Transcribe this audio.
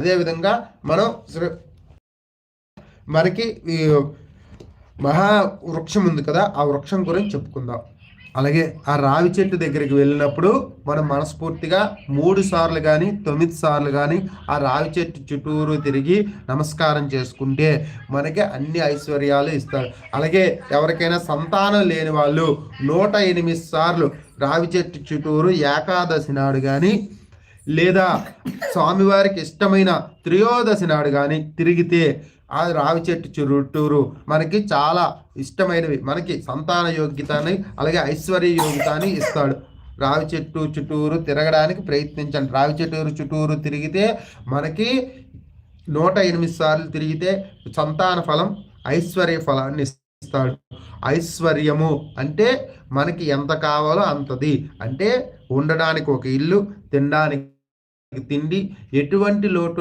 అదేవిధంగా మనం మనకి మహా వృక్షం ఉంది కదా ఆ వృక్షం గురించి చెప్పుకుందాం. అలాగే ఆ రావి చెట్టు దగ్గరికి వెళ్ళినప్పుడు మనం మనస్ఫూర్తిగా మూడు సార్లు కానీ తొమ్మిది సార్లు కానీ ఆ రావి చెట్టు చుట్టూరు తిరిగి నమస్కారం చేసుకుంటే మనకి అన్ని ఐశ్వర్యాలు ఇస్తాడు అలాగే ఎవరికైనా సంతానం లేని వాళ్ళు నూట ఎనిమిది సార్లు రావి చెట్టు చుట్టూరు ఏకాదశి నాడు కానీ లేదా స్వామివారికి ఇష్టమైన త్రయోదశి నాడు కానీ తిరిగితే ఆ రావి చెట్టు చుట్టూరు మనకి చాలా ఇష్టమైనవి. మనకి సంతాన యోగ్యతని అలాగే ఐశ్వర్య యోగ్యతని ఇస్తాడు. రావి చెట్టు చుట్టూరు తిరగడానికి ప్రయత్నించండి. రావి చెట్టు చుట్టూరు తిరిగితే మనకి నూట ఎనిమిది సార్లు తిరిగితే సంతాన ఫలం ఐశ్వర్య ఫలాన్ని ఇస్తాడు. ఐశ్వర్యము అంటే మనకి ఎంత కావాలో అంతది. అంటే ఉండడానికి ఒక ఇల్లు తినడానికి తిండి ఎటువంటి లోటు